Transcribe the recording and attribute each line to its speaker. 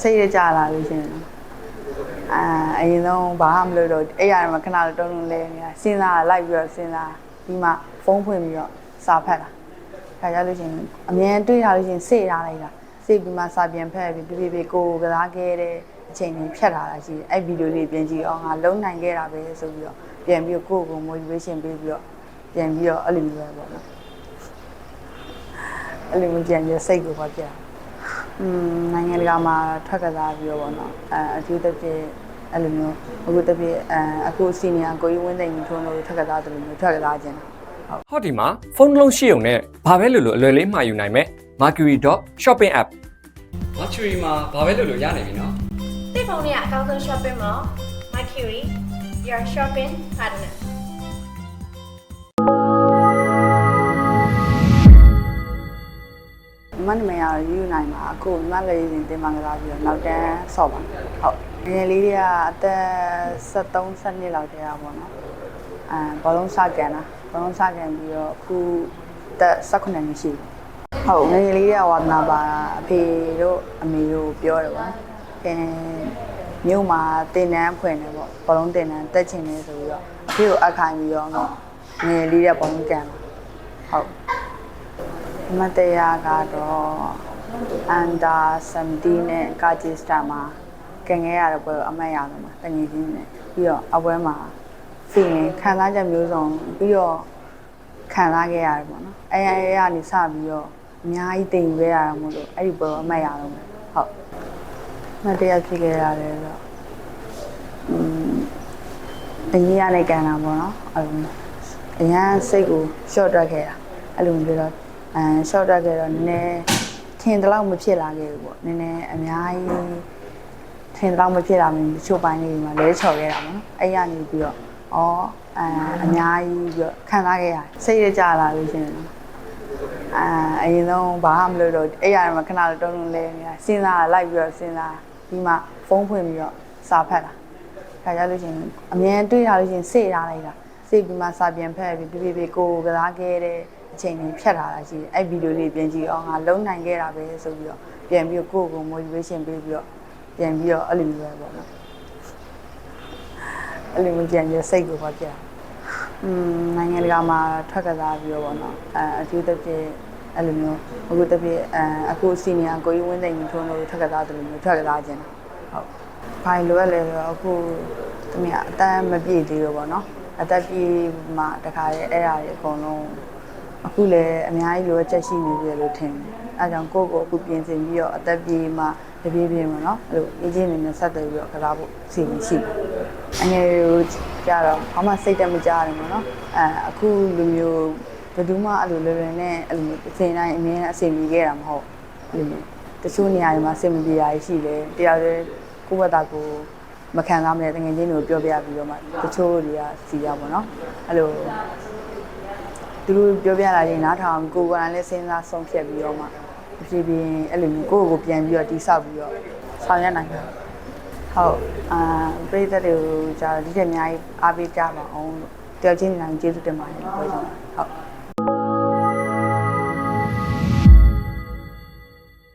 Speaker 1: စိတ်ရကြလာလို့ရှရင်အာအရင်ဆုံးဘာမှမလုပ်တော့အဲ့ရတယ်မှာခဏတော့တုံးတုံးလဲနေတာစဉ်းစားလိုက်ပြီးတော့စဉ်းစားပြီးမှဖုန်းဖွင့်ပြီးတော့စာဖတ်တာခါကြလို့ရှရင်အမြဲတွေးထားလို့ရှရင်စိတ်ထားလိုက်တာစိတ်ပြီးမှစာပြန်ဖတ်ပြီးပြပြပြကိုယ်ကစားခဲ့တဲ့အချိန်တွေဖြတ်လာတာရှိတယ်အဲ့ဗီဒီယိုလေးပြန်ကြည့်အောင်ငါလုံးနိုင်ခဲ့တာပဲဆိုပြီးတော့ပြန်ပြီးတော့ကိုယ့်ကိုယ် motivation ပေးပြီးတော့ပြန်ပြီးတော့အဲ့လိုမျိုးပဲပေါ့နော်အဲ့လိုမျိုးပြန်ပြီးတော့စိတ်ကိုပါပြတာ อืมနိုင်ငံတကာမှာထွက်ကစားပြီးတော့ဗောနော်အဲအထူးသဖြင့်အဲ့လိုမျိုးအခုတစ်ပြည့်အဲအခုစီနီယာကိုကြီးဝင်းသိန်ကြီးထွန်းလို့ထွက်ကစားတယ်လို့မျိုးထွက်ကစားခြင်းဟုတ်
Speaker 2: ဟောဒီမှာဖုန်းတစ်လုံးရှိုံနဲ့ဘာပဲလို့လို့အလွယ်လေးမှာယူနိုင်မယ် Mercury.shopping app Mercury မှာဘာပဲလို့လို့ရနိုင်ပြီနော်
Speaker 3: သိဖုန်းနဲ့အကောင်းဆုံး shopping mall Mercury your shopping partner
Speaker 1: မမနမရယူနိုင်မှာအခုမမလေးရင်တင်မှန်ကစားပြီးတော့နောက်တန်းဆော့ပါဟုတ်ငယ်လေးတွေကအသက်73 12လောက်တည်းอ่ะဗောနော်အဲဘောလုံးစကန်တာဘောလုံးစကန်ပြီးတော့အခုသက်18နှစ်ရှိပြီဟုတ်ငယ်ငယ်လေးတွေကဝါသနာပါတာအဖေတို့အမေတို့ပြောတယ်ဗောအဲမြို့မှာတင်တန်းဖွင့်တယ်ဗောဘောလုံးတင်တန်းတက်ချင်တယ်ဆိုပြီးတော့အဖေကိုအခိုင်ပြီးတော့ငယ်လေးတွေကဘောလုံးကန်တာဟုတ် မတရားကတော့အန်ဒါ17နဲ့ကာဂျီစတာမှာကင်ခဲ့ရတဲ့ပွဲကိုအမှတ်ရတော့မှာတငယ်ချင်းနဲ့ပြီးတော့အပွဲမှာ feeling ခံစားချက်မျိုးစုံပြီးတော့ခံစားခဲ့ရတယ်ပေါ့နော်အဲအဲအဲကနေစပြီးတော့အများကြီးတင်ခဲ့ရတာမို့လို့အဲ့ဒီပွဲကိုအမှတ်ရတော့မှာဟုတ်မတရားဖြစ်ခဲ့ရတယ်ဆိုတော့อืมတငယ်ရနဲ့ကန်တာပေါ့နော်အဲ့လိုမျိုးအရန်စိတ်ကို short တက်ခဲ့တာအဲ့လိုမျိုးတော့ အဲ short တက်ခဲ့တော့နည်းနည်းထင်တယ်လို့မဖြစ်လာခဲ့ဘူးပေါ့နည်းနည်းအများကြီးထင်တယ်လို့မဖြစ်လာမင်းတချို့ပိုင်းလေးတွေမှာလဲချော်ခဲ့တာပေါ့နော်အဲ့ရနေပြီးတော့ဩအဲအများကြီးပြီးတော့ခံစားခဲ့ရတယ်စိတ်ရကြလာလို့ရှရင်အာအရင်ဆုံးဘာမှမလုပ်တော့အဲ့ရတယ်မှာခဏတော့တုံးတုံးလဲနေတာစဉ်းစားလိုက်ပြီးတော့စဉ်းစားပြီးမှဖုန်းဖွင့်ပြီးတော့စာဖတ်တာခါကြလို့ရှရင်အမြဲတွေးထားလို့ရှရင်စိတ်ထားလိုက်တာစိတ်ပြီးမှစာပြန်ဖက်ပြီးပြပြပြကိုယ်ကစားခဲ့တဲ့အ ချိန်တွေဖြတ်လာတာရှိတယ်အဲ့ဗီဒီယိုလေးပြန်ကြည့်အောင်ငါလုံးနိုင်ခဲ့တာပဲဆိုပြီးတော့ပြန်ပြီးတော့ကိုယ့်ကိုယ် motivation ပေးပြီးတော့ပြန်ပြီးတော့အဲ့လိုမျိုးပဲပေါ့နော်အဲ့လိုမျိုးပြန်ပြီးစိတ်ကိုပါပြတာอืมနိုင်ငံတကာမှာထွက်ကစားပြီးတော့ပေါ့နော်အဲအထူးသဖြင့်အဲ့လိုမျိုးအခုတစ်ပြည့်အဲအခုစီနီယာကိုကြီးဝင်းသိန်ကြီးထွန်းလို့ထွက်ကစားတယ်လို့မျိုးထွက်ကစားခြင်းဟုတ်ဘာလိုရလဲဆိုတော့အခုတမီးအတန်းမပြည့်သေးဘူးပေါ့နော်အသက်ပြည့်မှတခါရဲအဲ့ဒါတွေအကုန်လုံး အခုလည်းအများကြီးလိုအပ်ချက်ရှိနေပြီလို့ထင်တယ်အဲဒါကြောင့်ကိုယ့်ကိုအခုပြင်ဆင်ပြီးတော့အသက်ပြည့်မှတပြေးပြေးမှာနော်အဲ့လိုအေဂျင့်နေနဲ့ဆက်သွယ်ပြီးတော့ကစားဖို့စီစဉ်ရှိတယ်အငယ်ကိုကြတော့ဘာမှစိတ်တက်မကြရတယ်ပေါ့နော်အဲအခုလူမျိုးဘယ်သူမှအဲ့လိုလွယ်လွယ်နဲ့အဲ့လိုမျိုးအချိန်တိုင်းအမြဲတမ်းအစီအမီခဲ့တာမဟုတ်အဲ့လိုမျိုးတချို့နေရာတွေမှာအဆင်မပြေတာရှိတယ်တယောက်တည်းကိုယ့်ဘက်သားကိုမခံစားမလဲတကယ်ချင်းတွေကိုပြောပြပြီးတော့မှတချို့တွေကစီရပါတော့အဲ့လို သူတို့ပြောပြလာရင်နားထောင်ကိုယ်ကလည်းစဉ်းစားဆုံးဖြတ်ပြီးတော့မှအဖြစ်ပြင်းအဲ့လိုမျိုးကိုယ့်ကိုယ်ပြန်ပြီးတော့တိဆောက်ပြီးတော့ဆောင်ရွက်နိုင်တာဟုတ်အာပြည်သက်တွေကိုကြာဒီတက်အများကြီးအားပေးကြပါအောင်လို့တယောက်ချင်းနိုင်ကျေးဇူးတင်ပါတယ်ပြောချင်ပါတယ်